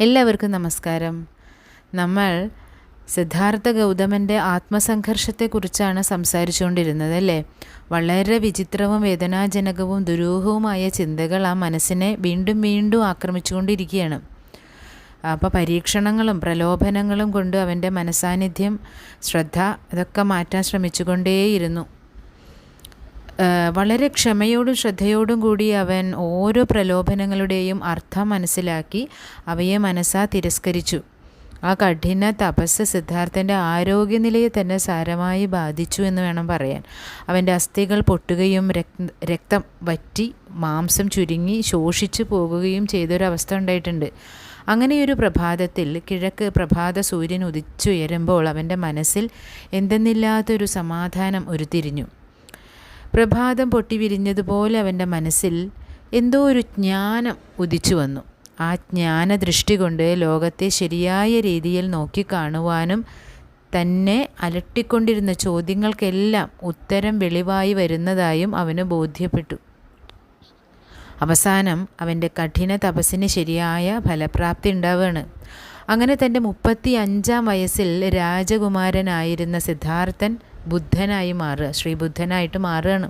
എല്ലാവർക്കും നമസ്കാരം. നമ്മൾ സിദ്ധാർത്ഥ ഗൗതമന്റെ ആത്മസംഘർഷത്തെക്കുറിച്ചാണ് സംസാരിച്ചുകൊണ്ടിരുന്നത് അല്ലേ? വളരെ വിചിത്രവും വേദനാജനകവും ദുരൂഹവുമായ ചിന്തകൾ ആ മനസ്സിനെ വീണ്ടും വീണ്ടും ആക്രമിച്ചുകൊണ്ടിരിക്കുകയാണ്. അപ്പോൾ പരീക്ഷണങ്ങളും പ്രലോഭനങ്ങളും കൊണ്ട് അവന്റെ മനസാന്നിധ്യം ശ്രദ്ധ അതൊക്കെ മാറ്റാൻ ശ്രമിച്ചുകൊണ്ടേയിരുന്നു. വളരെ ക്ഷമയോടും ശ്രദ്ധയോടും കൂടി അവൻ ഓരോ പ്രലോഭനങ്ങളുടെയും അർത്ഥം മനസ്സിലാക്കി അവയെ മനസ്സാ തിരസ്കരിച്ചു. ആ കഠിന തപസ് സിദ്ധാർത്ഥന്റെ ആരോഗ്യനിലയെ തന്നെ സാരമായി ബാധിച്ചു എന്ന് വേണം പറയാൻ. അവന്റെ അസ്ഥികൾ പൊട്ടുകയും രക്ത വറ്റി മാംസം ചുരുങ്ങി ശോഷിച്ചു പോകുകയും ചെയ്തൊരവസ്ഥ ഉണ്ടായിട്ടുണ്ട്. അങ്ങനെയൊരു പ്രഭാതത്തിൽ കിഴക്ക് പ്രഭാത സൂര്യൻ ഉദിച്ചുയരുമ്പോൾ അവന്റെ മനസ്സിൽ എന്തെന്നില്ലാത്തൊരു സമാധാനം ഉരുത്തിരിഞ്ഞു. പ്രഭാതം പൊട്ടിവിരിഞ്ഞതുപോലെ അവന്റെ മനസ്സിൽ എന്തോ ഒരു ജ്ഞാനം ഉദിച്ചു വന്നു. ആ ജ്ഞാനദൃഷ്ടി കൊണ്ട് ലോകത്തെ ശരിയായ രീതിയിൽ നോക്കിക്കാണുവാനും തന്നെ അലട്ടിക്കൊണ്ടിരുന്ന ചോദ്യങ്ങൾക്കെല്ലാം ഉത്തരം വെളിവായി വരുന്നതായും അവന് ബോധ്യപ്പെട്ടു. അവസാനം അവന്റെ കഠിന തപസ്സിന് ശരിയായ ഫലപ്രാപ്തി ഉണ്ടാവുകയാണ് അങ്ങനെ തന്റെ മുപ്പത്തി അഞ്ചാം വയസ്സിൽ രാജകുമാരനായിരുന്ന സിദ്ധാർത്ഥൻ ബുദ്ധനായി മാറുക ശ്രീബുദ്ധനായിട്ട് മാറുകയാണ്.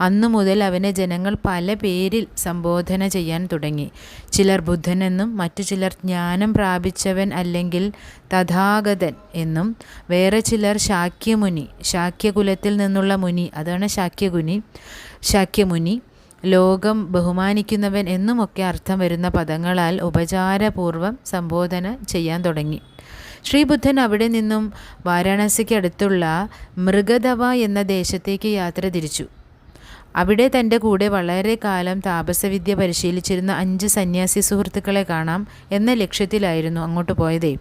അന്നു മുതൽ അവനെ ജനങ്ങൾ പല പേരിൽ സംബോധന ചെയ്യാൻ തുടങ്ങി. ചിലർ ബുദ്ധനെന്നും മറ്റു ചിലർ ജ്ഞാനം പ്രാപിച്ചവൻ അല്ലെങ്കിൽ തഥാഗതൻ എന്നും വേറെ ചിലർ ശാക്യമുനി ശാക്യകുലത്തിൽ നിന്നുള്ള മുനി അതാണ് ശാക്യകുനി ശാക്യമുനി ലോകം ബഹുമാനിക്കുന്നവൻ എന്നുമൊക്കെ അർത്ഥം വരുന്ന പദങ്ങളാൽ ഉപചാരപൂർവം സംബോധന ചെയ്യാൻ തുടങ്ങി. ശ്രീബുദ്ധൻ അവിടെ നിന്നും വാരാണസിക്ക് അടുത്തുള്ള മൃഗധവ എന്ന ദേശത്തേക്ക് യാത്ര തിരിച്ചു. അവിടെ തന്റെ കൂടെ വളരെ കാലം താപസവിദ്യ പരിശീലിച്ചിരുന്ന അഞ്ച് സന്യാസി സുഹൃത്തുക്കളെ കാണാം എന്ന ലക്ഷ്യത്തിലായിരുന്നു അങ്ങോട്ട് പോയതേ.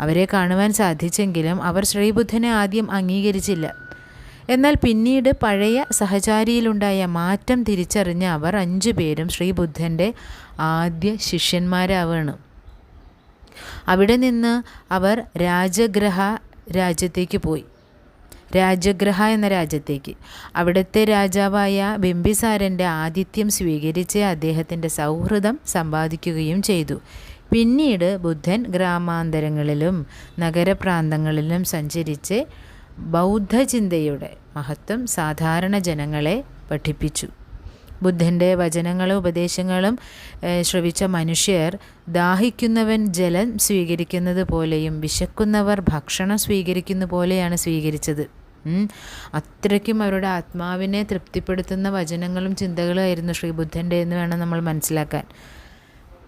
അവരെ കാണുവാൻ സാധിച്ചെങ്കിലും അവർ ശ്രീബുദ്ധനെ ആദ്യം അംഗീകരിച്ചില്ല. എന്നാൽ പിന്നീട് പഴയ സഹചാരിയിലുണ്ടായ മാറ്റം തിരിച്ചറിഞ്ഞ അവർ അഞ്ചു പേരും ശ്രീബുദ്ധന്റെ ആദ്യ ശിഷ്യന്മാരാവാണ്. അവിടെ നിന്ന് അവർ രാജഗ്രഹ രാജ്യത്തേക്ക് പോയി. രാജഗ്രഹ എന്ന രാജ്യത്തേക്ക്. അവിടുത്തെ രാജാവായ ബിംബിസാരന്റെ ആതിഥ്യം സ്വീകരിച്ച് അദ്ദേഹത്തിന്റെ സൗഹൃദം സമ്പാദിക്കുകയും ചെയ്തു. പിന്നീട് ബുദ്ധൻ ഗ്രാമാന്തരങ്ങളിലും നഗരപ്രാന്തങ്ങളിലും സഞ്ചരിച്ച് ബൗദ്ധചിന്തയുടെ മഹത്വം സാധാരണ ജനങ്ങളെ പഠിപ്പിച്ചു. ബുദ്ധന്റെ വചനങ്ങളും ഉപദേശങ്ങളും ശ്രവിച്ച മനുഷ്യർ ദാഹിക്കുന്നവൻ ജലം സ്വീകരിക്കുന്നത് പോലെയും വിശക്കുന്നവർ ഭക്ഷണം സ്വീകരിക്കുന്ന പോലെയാണ് സ്വീകരിച്ചത്. അത്രയ്ക്കും അവരുടെ ആത്മാവിനെ തൃപ്തിപ്പെടുത്തുന്ന വചനങ്ങളും ചിന്തകളും ആയിരുന്നു ശ്രീ ബുദ്ധന്റെ എന്ന് വേണം നമ്മൾ മനസ്സിലാക്കാൻ.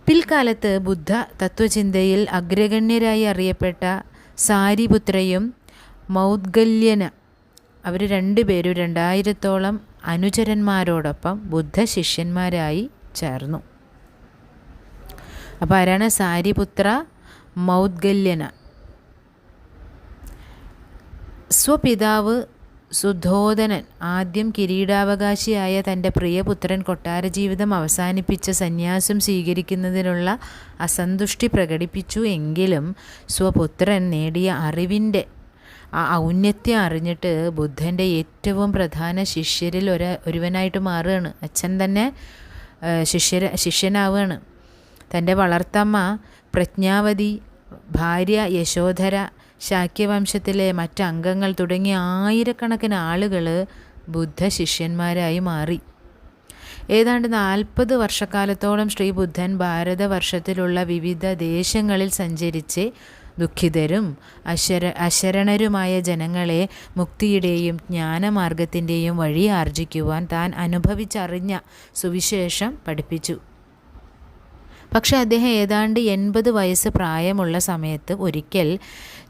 പിൽക്കാലത്ത് ബുദ്ധ തത്വചിന്തയിൽ അഗ്രഗണ്യരായി അറിയപ്പെട്ട സാരിപുത്രയും മൗദ്ഗല്യന അവർ രണ്ടുപേരും രണ്ടായിരത്തോളം അനുചരന്മാരോടൊപ്പം ബുദ്ധശിഷ്യന്മാരായി ചേർന്നു. അപ്പോൾ ആരാണ്? സാരിപുത്ര മൗദ്ഗല്യന. സ്വപിതാവ് സുധോധനൻ ആദ്യം കിരീടാവകാശിയായ തന്റെ പ്രിയപുത്രൻ കൊട്ടാര ജീവിതം അവസാനിപ്പിച്ച സന്യാസം സ്വീകരിക്കുന്നതിനുള്ള അസന്തുഷ്ടി പ്രകടിപ്പിച്ചു. എങ്കിലും സ്വപുത്രൻ നേടിയ അറിവിന്റെ ആ ഔന്നത്യം അറിഞ്ഞിട്ട് ബുദ്ധന്റെ ഏറ്റവും പ്രധാന ശിഷ്യരിൽ ഒരു ഒരുവനായിട്ട് മാറുകയാണ്. അച്ഛൻ തന്നെ ശിഷ്യര ശിഷ്യനാവുകയാണ്. തന്റെ വളർത്തമ്മ പ്രജ്ഞാവതി ഭാര്യ യശോധര ശാക്യവംശത്തിലെ മറ്റംഗങ്ങൾ തുടങ്ങിയ ആയിരക്കണക്കിന് ആളുകൾ ബുദ്ധ ശിഷ്യന്മാരായി മാറി. ഏതാണ്ട് നാൽപ്പത് വർഷക്കാലത്തോളം ശ്രീ ബുദ്ധൻ ഭാരതവർഷത്തിലുള്ള വിവിധ ദേശങ്ങളിൽ സഞ്ചരിച്ച് ദുഃഖിതരും അശര അശരണരുമായ ജനങ്ങളെ മുക്തിയുടെയും ജ്ഞാനമാർഗത്തിന്റെയും വഴി ആർജിക്കുവാൻ താൻ അനുഭവിച്ചറിഞ്ഞ സുവിശേഷം പഠിപ്പിച്ചു. പക്ഷെ അദ്ദേഹം ഏതാണ്ട് എൺപത് വയസ്സ് പ്രായമുള്ള സമയത്ത് ഒരിക്കൽ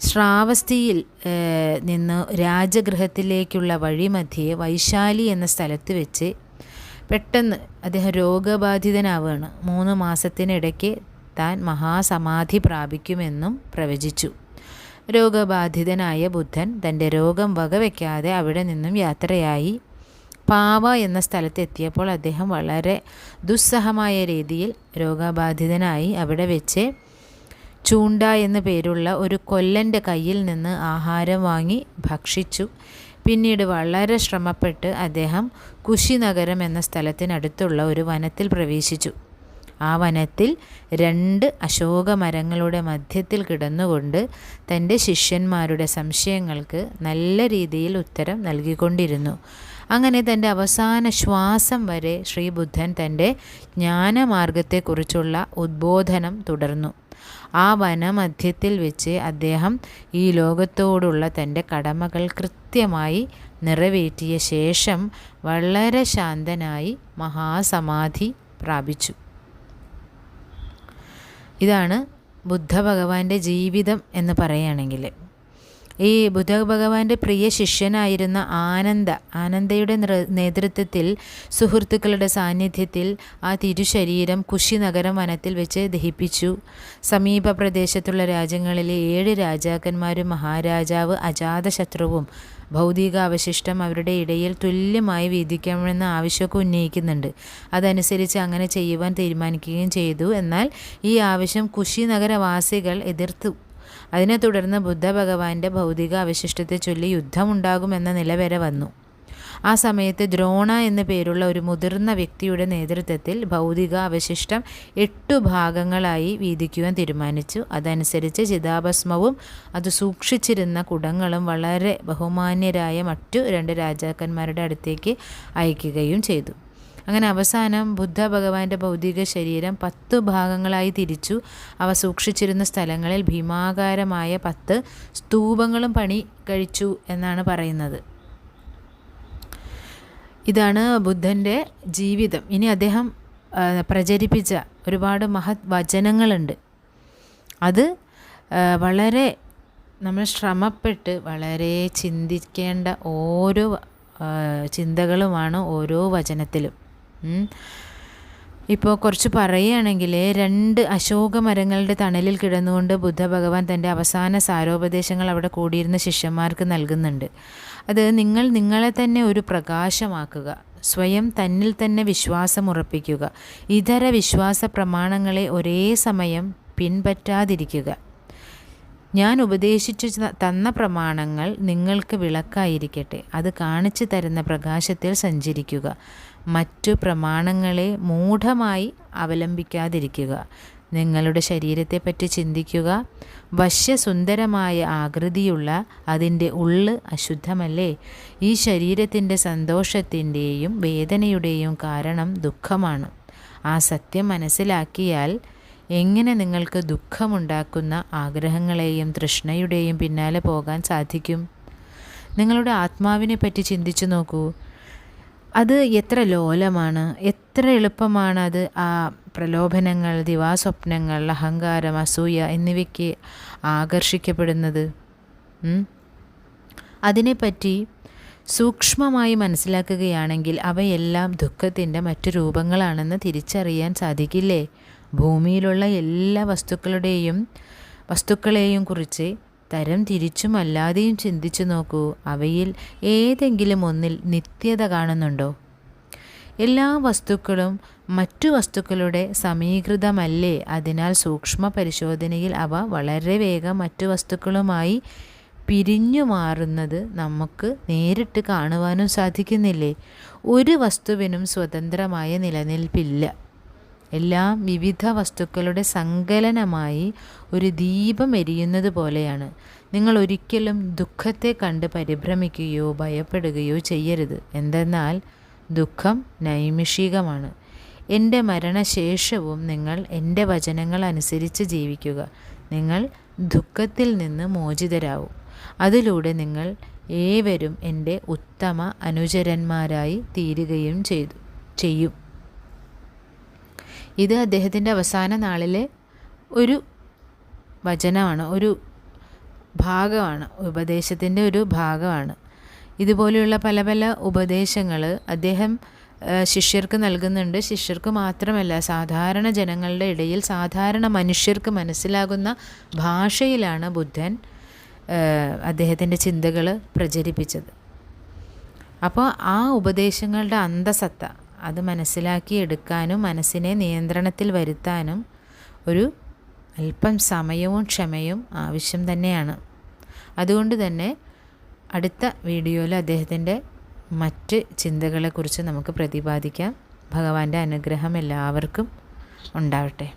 ശ്രാവസ്തിയിൽ നിന്ന് രാജഗൃഹത്തിലേക്കുള്ള വഴിമധ്യേ വൈശാലി എന്ന സ്ഥലത്ത് വെച്ച് പെട്ടെന്ന് അദ്ദേഹം രോഗബാധിതനാവുകയാണ് മൂന്ന് മാസത്തിനിടയ്ക്ക് താൻ മഹാസമാധി പ്രാപിക്കുമെന്നും പ്രവചിച്ചു. രോഗബാധിതനായ ബുദ്ധൻ തന്റെ രോഗം വകവയ്ക്കാതെ അവിടെ നിന്നും യാത്രയായി. പാവ എന്ന സ്ഥലത്തെത്തിയപ്പോൾ അദ്ദേഹം വളരെ ദുസ്സഹമായ രീതിയിൽ രോഗബാധിതനായി അവിടെ വെച്ച് ചൂണ്ട എന്ന പേരുള്ള ഒരു കൊല്ലന്റെ കയ്യിൽ നിന്ന് ആഹാരം വാങ്ങി ഭക്ഷിച്ചു. പിന്നീട് വളരെ ശ്രമപ്പെട്ട് അദ്ദേഹം കുശിനഗരം എന്ന സ്ഥലത്തിനടുത്തുള്ള ഒരു വനത്തിൽ പ്രവേശിച്ചു. ആ വനത്തിൽ രണ്ട് അശോകമരങ്ങളുടെ മധ്യത്തിൽ കിടന്നുകൊണ്ട് തന്റെ ശിഷ്യന്മാരുടെ സംശയങ്ങൾക്ക് നല്ല രീതിയിൽ ഉത്തരം നൽകിക്കൊണ്ടിരുന്നു. അങ്ങനെ തന്റെ അവസാന ശ്വാസം വരെ ശ്രീ ബുദ്ധൻ തന്റെ ജ്ഞാനമാർഗത്തെക്കുറിച്ചുള്ള ഉദ്ബോധനം തുടർന്നു. ആ വനമധ്യത്തിൽ വെച്ച് അദ്ദേഹം ഈ ലോകത്തോടുള്ള തന്റെ കടമകൾ കൃത്യമായി നിറവേറ്റിയ ശേഷം വളരെ ശാന്തനായി മഹാസമാധി പ്രാപിച്ചു. ഇതാണ് ബുദ്ധ ഭഗവാന്റെ ജീവിതം എന്ന് പറയുകയാണെങ്കിൽ. ഈ ബുദ്ധ ഭഗവാന്റെ പ്രിയ ശിഷ്യനായിരുന്ന ആനന്ദ ആനന്ദയുടെ നേതൃത്വത്തിൽ സുഹൃത്തുക്കളുടെ സാന്നിധ്യത്തിൽ ആ തിരുശരീരം കുശിനഗരം വനത്തിൽ വെച്ച് ദഹിപ്പിച്ചു. സമീപ പ്രദേശത്തുള്ള രാജ്യങ്ങളിലെ ഏഴ് രാജാക്കന്മാരും മഹാരാജാവ് അജാതശത്രുവും ഭൗതികാവശിഷ്ടം അവരുടെ ഇടയിൽ തുല്യമായി വീതിക്കണമെന്ന ആവശ്യമൊക്കെ ഉന്നയിക്കുന്നുണ്ട്. അതനുസരിച്ച് അങ്ങനെ ചെയ്യുവാൻ തീരുമാനിക്കുകയും ചെയ്തു. എന്നാൽ ഈ ആവശ്യം കുശിനഗരവാസികൾ എതിർത്തു. അതിനെ തുടർന്ന് ബുദ്ധ ഭഗവാന്റെ ഭൗതിക അവശിഷ്ടത്തെ ചൊല്ലി യുദ്ധമുണ്ടാകുമെന്ന നില വരെ വന്നു. ആ സമയത്ത് ദ്രോണ എന്ന പേരുള്ള ഒരു മുതിർന്ന വ്യക്തിയുടെ നേതൃത്വത്തിൽ ഭൗതിക അവശിഷ്ടം എട്ടു ഭാഗങ്ങളായി വീതിക്കുവാൻ തീരുമാനിച്ചു. അതനുസരിച്ച് ചിതാഭസ്മവും അത് സൂക്ഷിച്ചിരുന്ന കുടങ്ങളും വളരെ ബഹുമാന്യരായ മറ്റു രണ്ട് രാജാക്കന്മാരുടെ അടുത്തേക്ക് അയക്കുകയും ചെയ്തു. അങ്ങനെ അവസാനം ബുദ്ധ ഭഗവാന്റെ ഭൗതിക ശരീരം പത്ത് ഭാഗങ്ങളായി തിരിച്ചു. അവ സൂക്ഷിച്ചിരുന്ന സ്ഥലങ്ങളിൽ ഭീമാകാരമായ പത്ത് സ്തൂപങ്ങളും പണി കഴിച്ചു എന്നാണ് പറയുന്നത്. ഇതാണ് ബുദ്ധന്റെ ജീവിതം. ഇനി അദ്ദേഹം പ്രചരിപ്പിച്ച ഒരുപാട് മഹത് വചനങ്ങളുണ്ട്. അത് വളരെ നമ്മൾ ശ്രമപ്പെട്ട് വളരെ ചിന്തിക്കേണ്ട ഓരോ ചിന്തകളുമാണ് ഓരോ വചനത്തിലും. ഇപ്പോൾ കുറച്ച് പറയുകയാണെങ്കിൽ രണ്ട് അശോക മരങ്ങളുടെ തണലിൽ കിടന്നുകൊണ്ട് ബുദ്ധ ഭഗവാൻ തന്റെ അവസാന സാരോപദേശങ്ങൾ അവിടെ കൂടിയിരുന്ന ശിഷ്യന്മാർക്ക് നൽകുന്നുണ്ട്. അത് നിങ്ങൾ നിങ്ങളെ തന്നെ ഒരു പ്രകാശമാക്കുക സ്വയം തന്നിൽ തന്നെ വിശ്വാസം ഉറപ്പിക്കുക ഇതര വിശ്വാസ പ്രമാണങ്ങളെ ഒരേ സമയം പിൻപറ്റാതിരിക്കുക. ഞാൻ ഉപദേശിച്ചു തന്ന പ്രമാണങ്ങൾ നിങ്ങൾക്ക് വിളക്കായിരിക്കട്ടെ അത് കാണിച്ചു തരുന്ന പ്രകാശത്തിൽ സഞ്ചരിക്കുക. മറ്റു പ്രമാണങ്ങളെ മൂഢമായി അവലംബിക്കാതിരിക്കുക. നിങ്ങളുടെ ശരീരത്തെപ്പറ്റി ചിന്തിക്കുക. വശ്യസുന്ദരമായ ആകൃതിയുള്ള അതിന്റെ ഉള്ള് അശുദ്ധമല്ലേ? ഈ ശരീരത്തിന്റെ സന്തോഷത്തിന്റെയും വേദനയുടെയും കാരണം ദുഃഖമാണ്. ആ സത്യം മനസ്സിലാക്കിയാൽ എങ്ങനെ നിങ്ങൾക്ക് ദുഃഖമുണ്ടാക്കുന്ന ആഗ്രഹങ്ങളെയും തൃഷ്ണയുടെയും പിന്നാലെ പോകാൻ സാധിക്കും? നിങ്ങളുടെ ആത്മാവിനെ പറ്റി ചിന്തിച്ചു നോക്കൂ. അത് എത്ര ലോലമാണ് എത്ര എളുപ്പമാണ് അത് ആ പ്രലോഭനങ്ങൾ ദിവാസ്വപ്നങ്ങൾ അഹങ്കാരം അസൂയ എന്നിവയ്ക്ക് ആകർഷിക്കപ്പെടുന്നത്? അതിനെപ്പറ്റി സൂക്ഷ്മമായി മനസ്സിലാക്കുകയാണെങ്കിൽ അവയെല്ലാം ദുഃഖത്തിന്റെ മറ്റു രൂപങ്ങളാണെന്ന് തിരിച്ചറിയാൻ സാധിക്കില്ലേ? ഭൂമിയിലുള്ള എല്ലാ വസ്തുക്കളുടെയും വസ്തുക്കളെയും കുറിച്ച് തരം തിരിച്ചും അല്ലാതെയും ചിന്തിച്ചു നോക്കൂ. അവയിൽ ഏതെങ്കിലും ഒന്നിൽ നിത്യത കാണുന്നുണ്ടോ? എല്ലാ വസ്തുക്കളും മറ്റു വസ്തുക്കളുടെ സമീകൃതമല്ലേ? അതിനാൽ സൂക്ഷ്മ പരിശോധനയിൽ അവ വളരെ വേഗം മറ്റു വസ്തുക്കളുമായി പിരിഞ്ഞു മാറുന്നത് നമുക്ക് നേരിട്ട് കാണുവാനും സാധിക്കുന്നില്ലേ? ഒരു വസ്തുവിനും സ്വതന്ത്രമായ നിലനിൽപ്പില്ല. എല്ലാം വിവിധ വസ്തുക്കളുടെ സങ്കലനമായി ഒരു ദീപം എരിയുന്നത് പോലെയാണ്. നിങ്ങൾ ഒരിക്കലും ദുഃഖത്തെ കണ്ട് പരിഭ്രമിക്കുകയോ ഭയപ്പെടുകയോ ചെയ്യരുത്. എന്തെന്നാൽ ദുഃഖം നൈമിഷികമാണ്. എന്റെ മരണശേഷവും നിങ്ങൾ എന്റെ വചനങ്ങൾ അനുസരിച്ച് ജീവിക്കുക. നിങ്ങൾ ദുഃഖത്തിൽ നിന്ന് മോചിതരാവും. അതിലൂടെ നിങ്ങൾ ഏവരും എന്റെ ഉത്തമ അനുചരന്മാരായി തീരുകയും ചെയ്തു ചെയ്യും. ഇത് അദ്ദേഹത്തിന്റെ അവസാന നാളിലെ ഒരു വചനമാണ് ഒരു ഭാഗമാണ് ഉപദേശത്തിന്റെ ഒരു ഭാഗമാണ്. ഇതുപോലെയുള്ള പല പല ഉപദേശങ്ങൾ അദ്ദേഹം ശിഷ്യർക്ക് നൽകുന്നുണ്ട്. ശിഷ്യർക്ക് മാത്രമല്ല സാധാരണ ജനങ്ങളുടെ ഇടയിൽ സാധാരണ മനുഷ്യർക്ക് മനസ്സിലാകുന്ന ഭാഷയിലാണ് ബുദ്ധൻ അദ്ദേഹത്തിന്റെ ചിന്തകൾ പ്രചരിപ്പിച്ചത്. അപ്പോൾ ആ ഉപദേശങ്ങളുടെ അന്തസത്ത അത് മനസ്സിലാക്കി എടുക്കാനും മനസ്സിനെ നിയന്ത്രണത്തിൽ വരുത്താനും ഒരു അല്പം സമയവും ക്ഷമയും ആവശ്യം തന്നെയാണ്. അതുകൊണ്ട് തന്നെ അടുത്ത വീഡിയോയിൽ അദ്ദേഹത്തിന്റെ മറ്റ് ചിന്തകളെക്കുറിച്ച് നമുക്ക് പ്രതിപാദിക്കാം. ഭഗവാന്റെ അനുഗ്രഹം എല്ലാവർക്കും ഉണ്ടാവട്ടെ.